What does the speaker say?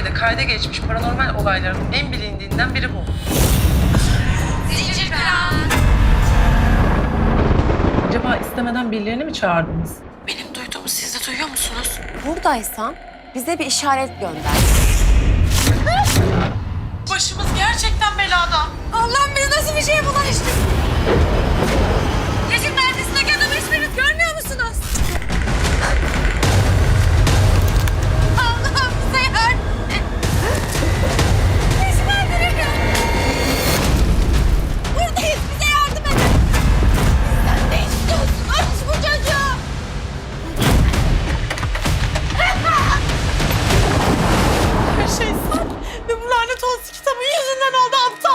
Türkiye'de kayda geçmiş paranormal olayların en bilindiğinden biri bu. Zincir Acaba istemeden birilerini mi çağırdınız? Benim duyduğumu siz de duyuyor musunuz? Buradaysan bize bir işaret gönder. Toz kitabı yüzünden oldu aptal.